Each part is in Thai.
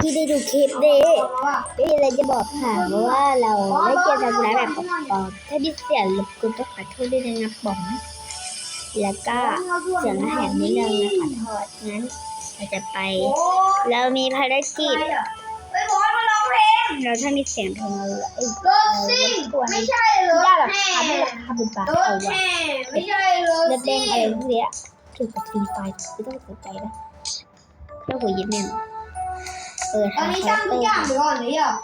พี่ได้ดูคลิปเด้ไม่มีอะไรจะบอกค่ะเพราะว่าเราได้เจอกันแล้วแบบปอบๆถ้าดิเสียงรบกวนต้องขอโทษด้วยนะครับผมแล้วก็เสียงอาหารนิดนึงนะขอโทษงั้นเราจะไป เรามีภารกิจเราถ้ามีเสียงโทรมาเอ้ยรถซิ่งไม่ใช่รถย่าแบบแห่ทำให้ราคาเป็นบาเอาถวะไม่ใช่รถเลือดแดซิ่งอะไรพวกเนี้ยเกี่ยวกับฟรีไฟไม่ต้องสนใจนะเพื่อหัวยิ้มเนี่ย เปิดตอนหานี้คาช่างแรคเตทุอกอย่างร์หรือก่อนหรือยัง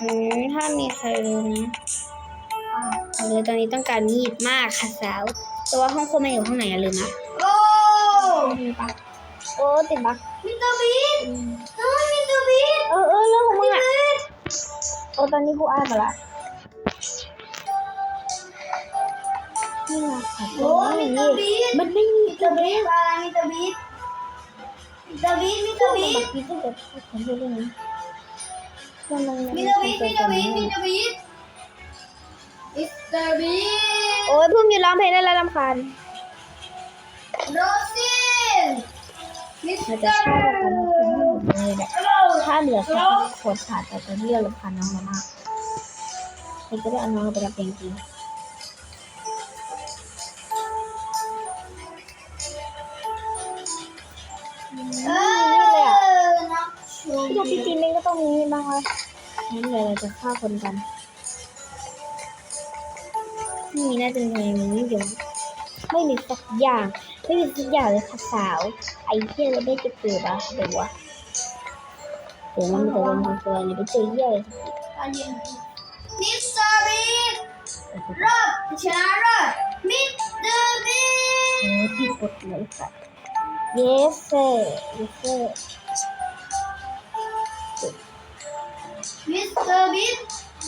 อืมถ้ามีใครรู้นะบอกเลยตอนนี้ต้องการมีดมากค่ะสาวแต่ว่าห้องครัวมันอยู่ห้องไหนอะลืมนะโอ้โอ้ติดบักมิสเตอร์บีทเฮ้ยมิสเตอร์บีทเออเออเรื่องของมึงอะโอ้ตอนนี้กูอ่านไปละนี่ไงค่ะโอ้มิสเตอร์บีทมันไม่มีมิสเตอร์บีทอะไรมิสเตอร์บีท มิสเตอร์บีทมิสเตอร์บีทบักกี้ตั้งแต่ผมดูเรื่องนี้มันมันมิสเตอร์บีทมิสเตอร์บีทมิสเตอร์บีทมิสเตอร์บีทโอ้ยเพิ่งมีร้องเพลงได้แล้วรำคาญโรซินมิสเราเตจะอร์ชอบกันทั้งหมดเลยแหละฮัลโหลถ้าเหลือแค่ขวดขาดแต่ตอนนี้เรารำคาญน้องเรามากใครก็ได้เอาน้องเราไปรับเพลงจริง งมีบ้างวะงั้นเดี๋ยวเราจะฆ่าคนกัน นี่น่าจะมีมันไม่เดี๋ยวไม่มีสักอย่าง ไม่มีสักอย่างเลยค่ะสาว ไอ้เที่ยเราไม่จะเจอปะเดี๋ยววะเดี๋ยวมันมีแต่ลงตัวๆเนี่ยไปเจอเหี้ยเลยมิสเตอร์บีทรอบชนะรอบมิสเตอร์บีโอ้ที่กดเลยค่ะ yes sir yes sir เตอร์บีท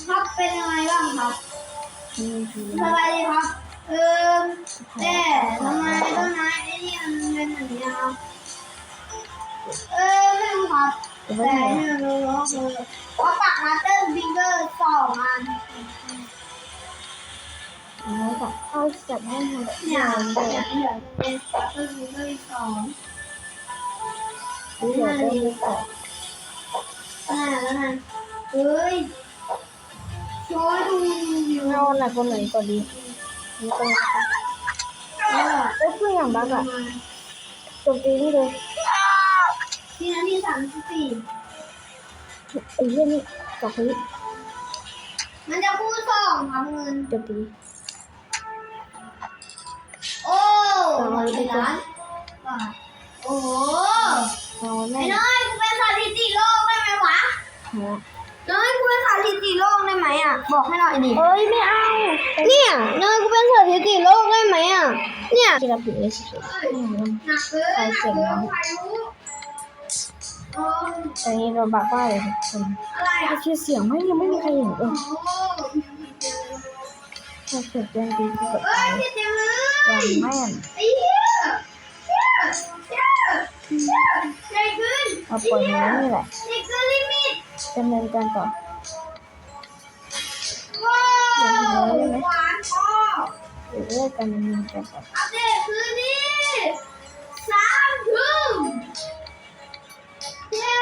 ครับเป็นยังไงบ้างครับนี่คือสบายดีครับเออแต่ทำไมต้นไม้ไอ้นี่มันเป็นอย่างนี้ครับเออไม่รู้ครับจะแต่ไม่ได้ไม่รู้ว่าคือว่าปักมาสเตอร์ฟิงเกอร์สองอันอ๋อแบบเข้าจับให้มันแบบเนี่ยยาวเลเนี่ยยเนี่ยเป็นมาสเตอร์ฟิงเกอร์สองนี่เดี๋ยวจะมีต่ออ่าแล้วนะ เฮ้ยโชว์ดูอยู่เอาหนักกว่าไหนก่อนดีนี่ตรงนี้ค่ะเออเอ้ยเพื่อนอย่างบักอะโจมตีนี่เลยที่นั้นที่สามสิบสี่ไอ้เหี้ยนี่สองคนมันจะพูดสองครับเงินโจมตีโอ้ไอ้ร้านโอ้โหเอาไอ้แม่น้อยกูเป็นสถิติโลกได้ไหมวะ ถิติโลกได้ไหมอะ บอกให้หน่อยดิ เอ้ยไม่เอาเนี่ยน้อยกูเป็นสถิติโลกได้ไหมอะ เนี่ยที่เราผิดเลยสุดๆอืมหนักเกินหนักเกินใครรู้โอ้ตอนนี้เราบักว่าเลยทุกคนอะไรอะชื่อเสียงไม่ยังไม่มีใครเห็นเอโอ้อถ้าเกิดโจมตีกูกดเอ้ตายยพี่เต็มเลวางยแม่นไอ้เหี้ยเหี้ยเหี้ยเหี้ยใจขึ้นเอาปล่อยมันไว้นี่แหละใจขึ้นลิมิตดำเนินการต่อว้าว หวานพอหรือเลิกการดำเนินการต่ออัปเดตคืนนี้สามทุ่มเย้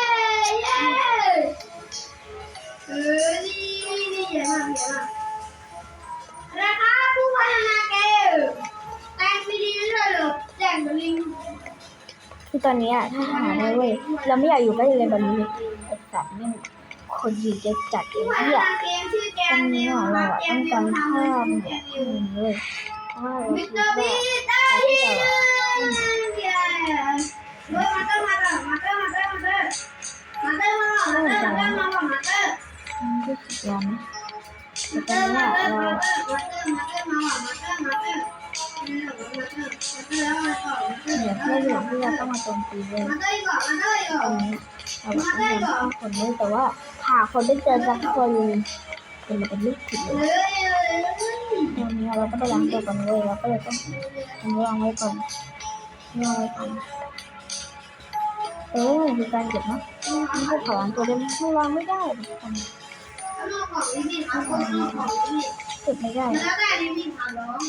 เย้เออนี่นี่นี่เดี๋ยวมาเดี๋ยวมานะคะผู้พัฒนาเกมแต่งไม่ดีเลยหรอแต่งกับลิงคือตอนนี้อะถ้าหาได้เว้ยเราไม่อยากอยู่ใกล้เลยแบบนี้เลยไอ้สัตว์นี่ คนอยู่จะจัดไอ้ผู้พัฒเหี้ยนาเกมชื่อแกตรมงนี้นิวอะคเรารับอะแกต้อมงนิกาวรทำภาให้พชื่อเนี่ยอืมแกมนิวเลยเพราะว่าเรามิสคิเตดอร์บีว่าได้ยินเย้เฮ้ยมาเตอร์มาเตอร์มาเตอร์มาเตอร์มาเตอร์มาเตอร์มาหรอมาเตอร์มาเตอร์มาหรอมาเตอร์มันรู้สึกร้อนนะแต่มาตเตออนร์นี้มาอะเตอร์เรามาเตอร์มาเตอร์มาเตอร์มาหรอมาเตอร์มาเตอร์มาเตอร์มาเตอร์มาเตอร์แล้วมาต่อมาเตอร์เหลือแค่อยู่ที่เราต้องมาโจมตีเลยมาเตอร์ก่อนมาเตอร์ก่อตรนงนี้เราแบบต้องการฆ่าคนด้วยแต่ว่าหาคนไม่เจอสักคนเป็นเป็นลูกผิดเลยตรงนี้เราก็ไปล้างตัวก่อนเลยเราก็เลยต้องอันนี้างไว้ก่อนวางไว้ก่อนเออมันคือการเก็บเนาะมันก็ขอล้างตัวได้ไม่วางไม่ได้ทุกคนเก็บไม่ได้ถ่านร้อง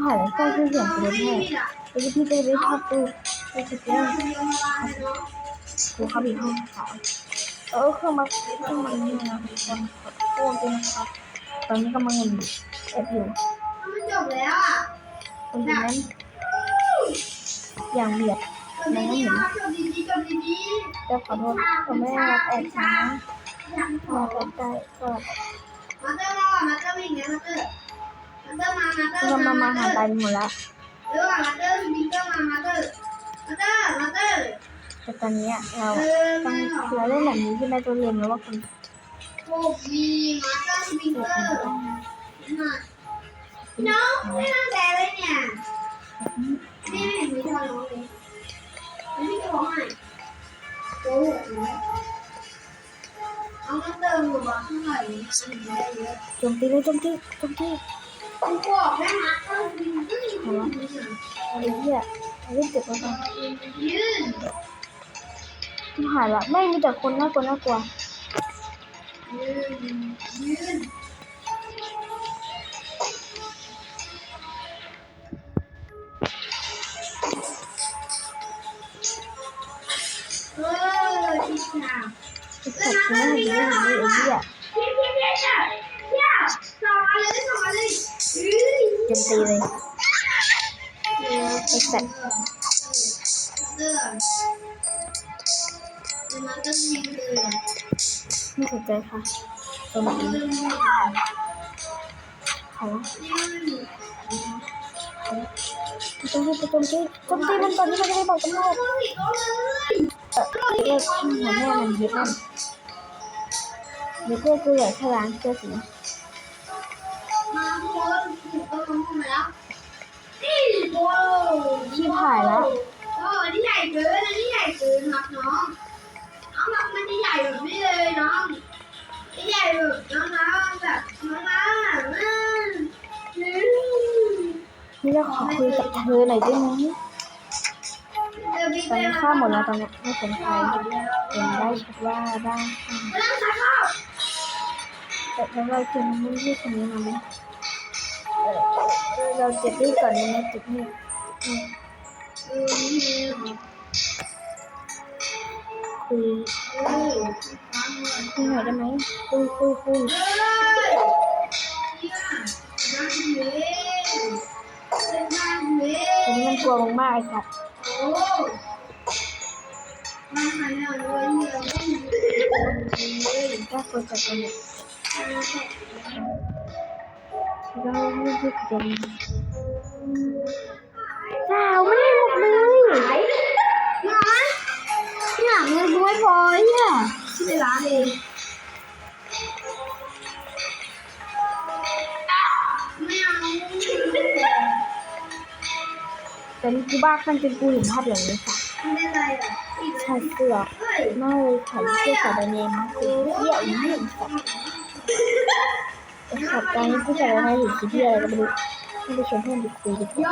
ผ่านแล้วก็คือเสียงขไปองเลยลิแม่มิตอะแล้วพี่จะไปชอบตู้ไปสเกลคุณโยมมาเลยเนาะกูเข้าไปห้องขาว เออเครื่องมาเครื่องมานี่นะทุกคนขอโทษด้วยนะครับตอนนี้กำลังเห็นแอบอยู่มันจบแล้วอะตรงนั้นอย่างเบียดจบดีๆนะครับจบดีๆจะขอโทษผมไม่ได้รับแอบช้ามาใกล้ๆก็มาเตอร์มามาเตอร์วิ่งไงมาเตอร์มาเตอร์มามาเตอร์มามาหาไปหมดแล้วเร็วอะมาเตอร์สปิงเกอร์มามาเตอร์มาเตอร์มาเตอร์ แต่ตอนนี้เราต้องไม่หรอกเราเล่นแบบนี้ที่แม่ตัวเรียนแล้วว่าคุณโอ้ดีมาตอร์สปิงเกอร์มาน้องไม่นั่งแต่เลยเนี่ยนี่ไม่เห็นมีทอนน้องเลยไม่มีของอะโอ้โหเอามาเติมหรือว่าเท่าไหร่สิ่งเยอะเยอะจมตีเลยจมตีจมตีกูบอกได้มาเติมวิ่งวิ่งวิ่งไอ้เหี้ยเล่นเจ็บแล้วกัน ที่หายละไม่มีแต่คนน่ากลัวน่ากลัวยืนยืนเอออีกหน่าไอ้สัตว์กูไม่เห็นไม่เห็นเลยไอ้เหี้ยพี่พี่พี่จ้ะพี่อะส่งมาเลยส่งมาเลยอือโจมตีเลยไอ้สัตว์ เออมันก็ยิงเลยไม่สนใจค่ะโจมตียืนเขายืนโจมตีโจมตีโจมตีมันตอนนี้มันจะได้บอกตำรวจก็ผิดเลยเออเรียกหัวแม่มันยึดนั่นเดี๋ยวเพื่อกูอยากแค่ล้างเสื้อสีมาทุกคนถูกต้องลงมาแล้วนี่โอ้ที่ถ่ายแล้วโอ้อันนี้ใหญ่เกินอันนี้ใหญ่เกินครับน้อง น้องมันจะใหญ่แบบนี้เลยน้องใหญ่แบบน้องนะแบบน้องนะอืมนี่จะขอคุยกับเธอหน่อยได้ไหมตอนนี้ข้ามหมดแล้วตอนนี้ไม่สนใจเห็นได้ชัดว่าได้ค่ะไม่ต้องใช้ข้าวแต่ทำไมคุณไม่เรียกคนนี้มาไหมเราเจ็บที่ก่อนนะจุดนี้อืมเนี่ยคุย เออฟังเลยคุยหน่อยได้ไหมคุยคุยคุยเฮ้ยเนี่ยนั่งเล่นเล่นนั่งเล่ตอนนี้นมันกลัวมึงมากไอ้สัตว์โอ้มาหาเราด้วยเดียวไม่มีเลยกล้าคุยกับตัวเนี่ยเราไม่พูดกันสาวไม่ได้หมดเลยหาย ไม่พอเนี่ยที่ในร้านเองไม่เอาแต่นี่กูบ้าขั้นจนกูเห็นภาพอย่างนี้ค่ะไม่ได้อะไรอะอีกใส่เสื้อเฮ้ยไม่เลยใส่เสื้อใส่แบรนด์เนมมาคือเที่ยวอีกหนึ่งสัตว์ไอ้สัตว์ตอนนี้ผู้ชายอะไรอยู่ที่อะไรก็ไม่รู้ไม่ไปชวนเพื่อนไปคุยดีกว่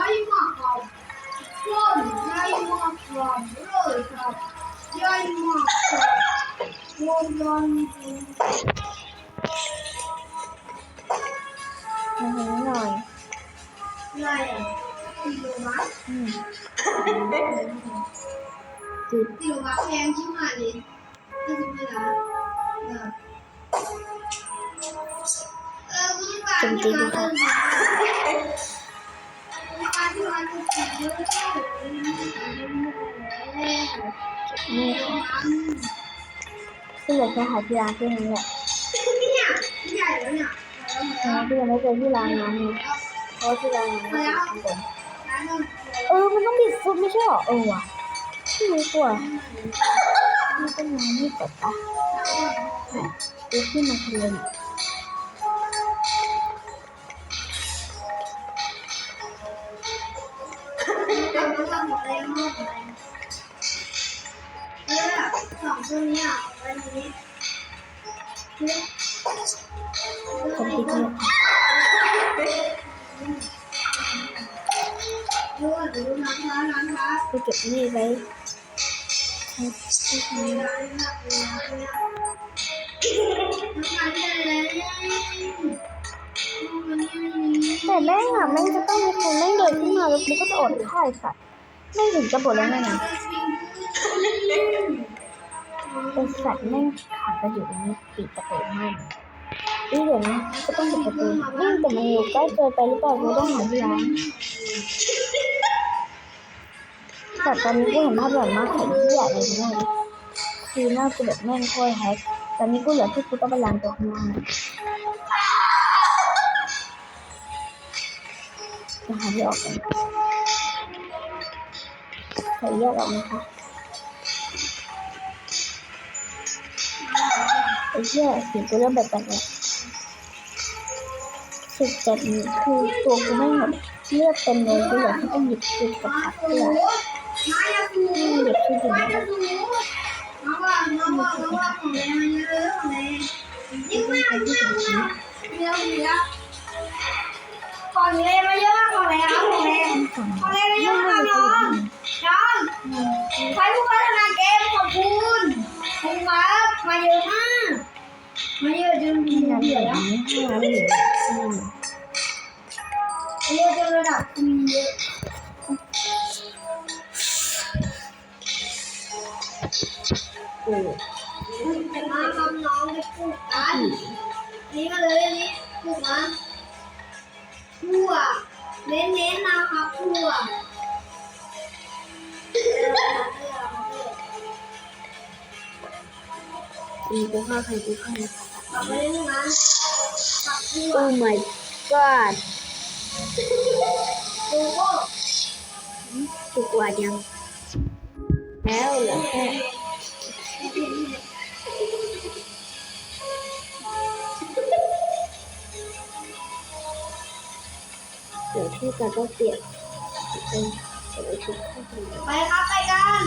า ย้อยหมอกครับคนย้อยหมอกครับเลยครับย้อยหมอกครับโย นย้อนมาเห็นหน่อยอะไรอะกิโลบัสอืมจุดกิโลบัสแพงชิบหายเลยก็จะไม่ได้เออเออคุณป้าที่ร้านเออคุณป้าที่ร้านจะกินเยอะเลยนี่ค่หาที่ร้านแค่นี้แหละนะที่ยังไม่เจอที่ร้านนั้นเพราะว่าที่ร้านนั้นไม่ติดข้างบนร้านนึงเออ มันต้องบิดฟุตไม่ใช่หรอเออว่ะไม่รู้ตัวนี่เป็นงานนี่กดปะดูขึ้นมาทะเลน่ะเสองตัวนี้อะวันนี้คนที่เที่ยวดูดูร้านค้าร้านค้าไปเก็บนี่ไว้แต่แม่งอะแม่งจะต้องมีคนแม่งเดินขึ้นมาแล้วกูก็จะอดข้าวสัตว์ไม่ถึงจะบ่นแล้วไงนะ เป็นสัตว์แม่งขังกันอยู่ตรงนี้ปิดประตูให้นี่เดี๋ยวนะก็ต้องปิดประตูนี่แต่มันอยู่ใกล้เกินไปหรือเปล่ากูต้องหาที่ร้านแต่ตอนนี้กูเห็นภาพหลอนมากไข่ที่ใหญ่เลยเนี่ยคือหน้ากูแบบแม่งโคตรแฮกตอนนี้กูเหลือที่กูต้องไปล้างตัวข้างหน้าจะหาที่ออกกันใส่แยกออกไหมคะ เหี้ยสียงกูเริ่มแบบแปลกสุดจัดนี้คือตัวกูไม่หมดเลือดเต็มเลยกูเหลือที่ต้องหยิบจุดกับผักเพื่อมาอย่หยิบที่ดมาอย่าสูน้องว่าน้องว่าน้องว่าของแรงมันเยอะของแรงยิ่งมากมากมากเยอะเยอะของแรงมาเยอะของแรงของแรงของแรงมาเยอะครับน้องน้องใครผู้พัฒนาเกมขอบคุณขอบคุณครับ มาเยอะมากมาเยอะจนที่น้ำเดืเหลืออดงแล้วให้น้ำเหลืองอืมเยอะจนระดับมีเยอะกูมาทำน้องไปปลูกกันนี่ก็เลยนนี้ปลูกนะทั่วเน้นๆนะครับทั่ว อีกูฆ่าใครกูฆ่ากลับมาเล่นตรงนั้นกลับทั่วโอ้ my god ดูโก้กูกว่ายัง แล้วเหลือแค่เหลือที่จะต้องเปลี่ยนเป็นเดี๋ยวชุดข้างในไปครับไปกัน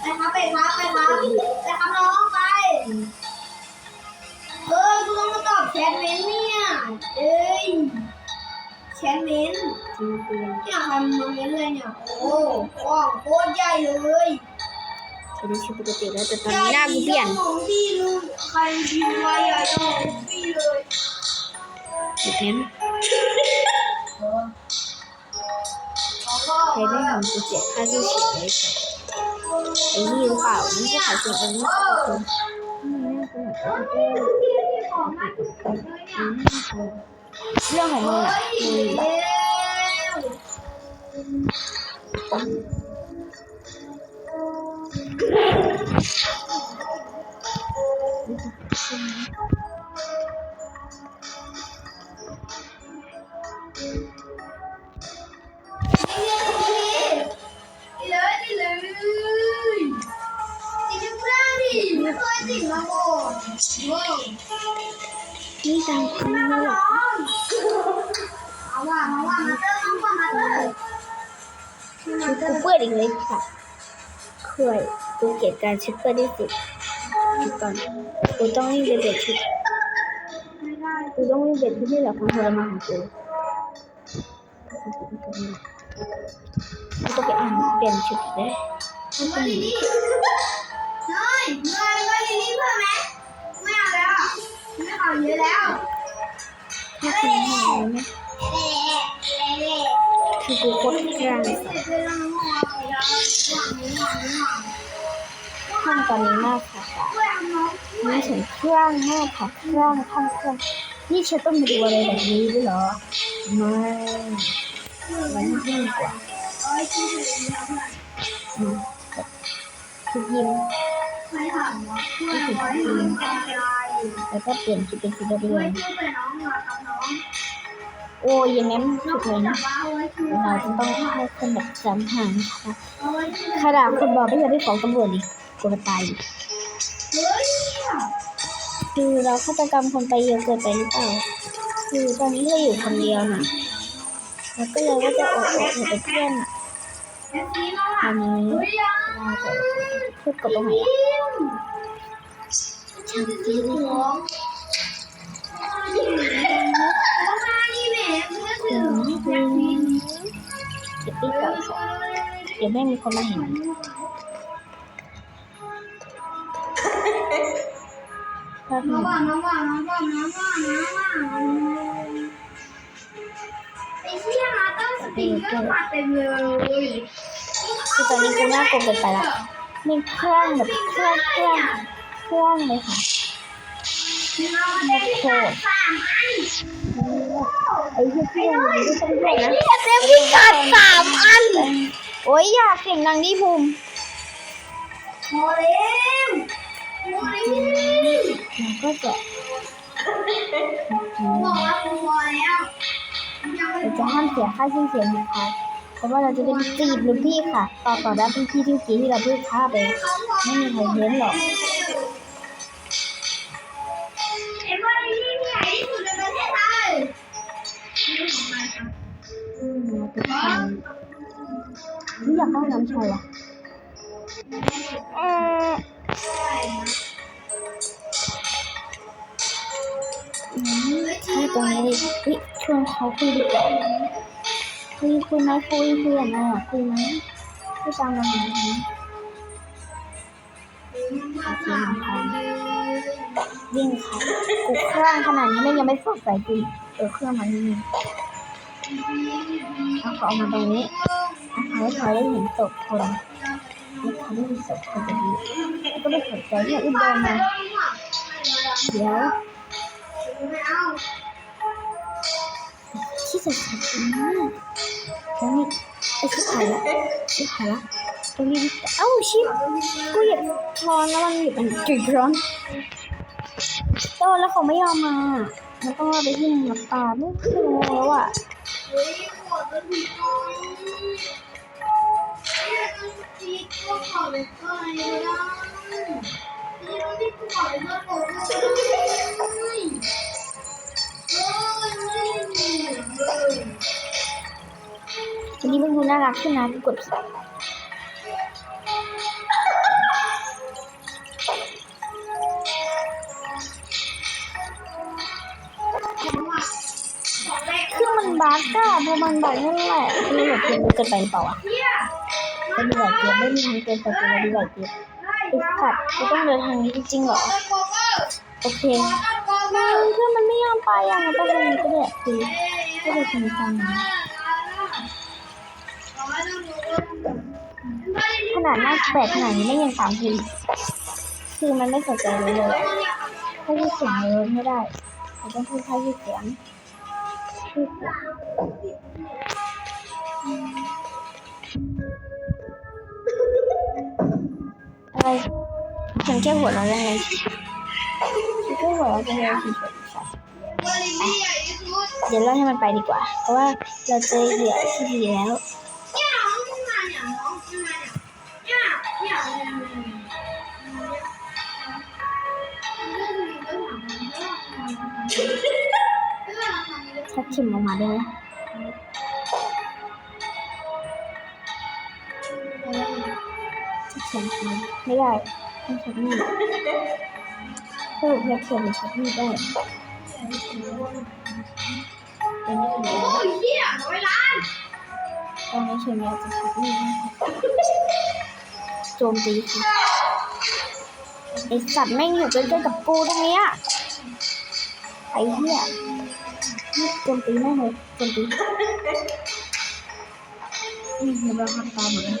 ไปครับไปครับไปครับไปครับน้องไป เออกูต้องมาตอบแชทเมนต์เนี่ยเอ้ยแชทเมนต์จริงเปลี่ยนเนี่ยใครมาเมนต์เลยเนี่ยโอ้กว้างโคตรใหญ่เลยใช้ในชีวิตปกติแล้วแต่ตอนนี้หน้ากูเปลี่ยนของพี่ลูกใครพิมพ์ไว้ใหญ่เจ้าของพี่เลยอีกนั้นเขาก็ใครไม่ทำกูเสียค่าที่เสียเลยค่ะไอ้นี่หรือเปล่าไม่ใช่ขายเสียงเองนะคุณนี่น่าจะ เหมือนกันเออ ของมาถึงเลยเนี่ย เรื่องของมึงอ่ะ เฮ้ มึ ตามคุณมานี่แหน้ละองเอาว่ามาว่ามาเตอร์น้องว่ามาเตอร์ชุดกูเปื้อนอีกเลยค่ะเคยกูเกลียดการชุดเปื้อนที่สุดก่อนกูต้องรีบไปเปลี่ยนชุดกูต้องรีบเปลี่ยนชุดที่เหลือของทรมานของกูกูต้องไปอ่านเปลี่ยนชุดเลยผมว่าดีๆน้อยน้อยว่าดีเพื่อไหมา อะไม่เอาเยอะแล้วถ้าคุณไม่ให้ไหมคือกูโคตรกลางห้องตอนนี้มากค่ะนี่ถึงเครื่องมากค่ะเครื่องห้องเครื่องนี่ฉันต้องมาดูอะไรแบบนี้ด้วยเหรอไม่มันยิ่งกว่าอืมคือยิ้ม แล้วก็เปลี่ยนชุดเป็นชุดนักเรียนโอ้ยอยังงั้นสุดเลยนะเราจะต้องเข้คนแบบสามหางค่ะขนาดคนบอกไม่อยากไปฟ้องตำรวจดิกลัวตายคือเราฆาตกรรมคนไปเยอะเกินไปหรือเปล่าคือตอนนี้เราอยู่คนเดียวนะแล้วก็เลยว่าจะออกออกไปเพื่อนน่ะตอนนี้เราจะพูดกับตรงไหน เลยอืมอืมเดี๋ยวปีก่อนก่อนเดี๋ยวแม่มีคนมาเห็นน้องนี้ว่าน้องว่าน้องว่าน้องว่าน้องว่าไอ้เชี่ยมาต้องสติกเกอร์มาเต็มเลยคือตอนนี้กูน่ากลัวเกินไปละมีเครื่องแบบเครื่องเครื่อง เครื่องเลยค่ะเราได้ที่กัดสามอันไอ้ที่เครื่องมันไม่ต้องเยอะนะนี่เต็มที่กัดสามอัน โอ้ยอยากเสียงดังดิภูมิโมเล็มโมเล็มมันก็จะบอกว่าคุณพอแล้วยังไม่เราจะห้ามเสียค่าชื่อเสียงนะคะเพราะว่าเราจะเป็นจีบรุ่นพี่ค่ะ ต่อต่อด้านพี่ที่ที่กี้ที่เราเพิ่งฆ่าไป ไม่มีใครเลี้ยงหรอก ให้ตรงนี้ดิเฮ้ยชวนเขาคุยดีกว่าคุยคุยไหมคุยคุยอะไรอะคุยไหมคุยตามเราหน่อยไหมงานวิ่งค่ะกูเครื่องขนาดนี้ไม่ยังไม่สดใสจริงเออเครื่องมันนี่เอาเขาเอามาตรงนี้นะคะให้เขาได้เห็นศพคนให้เขาได้เห็นศพคนแบบนี้แล้วก็ไม่สนใจที่อุ้มเดินมาเดี๋ยว สุดสมากแล้วนี่ไอ้ชิบหายละชิบหายละตรงนี้เอ้าชิบกูหยียบช้อนแล้วมันหยิบมันจุดร้อนโตแล้วเขาไม่ยอมมามันต้องเอาไปที่น้ำตาไม่คือแล้วอะเฮ้ยขอจะถูกต้องนี่ยต้องตีก็ขอยก็ไก็ได้นี่ต้องที่ขอเลยก็ขอเลยเฮ้ยไม่ มีเลยทีนี้มันดูน่ารักขึ้นนะกดผิดของแรกคือมันบั๊กอะพอมันบั๊กนั่นแหละคือแบบเกมมันเกินไปหรือเปล่าอะไม่มีหลายเกมไม่มีทางเกินไปแต่มีหลายเกมติดขัดกูต้องเดินทางนี้จริงๆเหรอ โอเคเพื่อนมันไม่ยอมไปอะมันไปทางนี้ก็ได้คือ ก็เลยทิ้งทางนี้ขนาดหน้าแปลกขนาดนี้ไม่ยังตามคือคือมันไม่สนใจเลยเลยถ้าที่เสียงเลยไม่ได้เราต้องพูดแค่ที่เสียงที่เสียงอะไรฉันแค่หัวเราะยังไงฉันแค่หัวเราะยังไงเฉยๆค่ะ เดี๋ยวเล่าให้มันไปดีกว่า เพราะว่าเราเจอเหยื่อที่ดีแล้วชักเข็มออกมาได้ไหมชักเข็มไม่ได้ต้องชักมีดสรุปชักเข็มหรือชักมีดได้ โอ้ยเป็นไม่ถึงตอนนี้เข็มอยากจะชักมีดนะคะโจมตีค่ะไอสัตว์แม่งอยู่ใกล้ๆกับกูตรงเนี้ยไอ้เหี้ยโจมตีแม่งเลยโจมตีนี่เราทำตามหมดแล้ว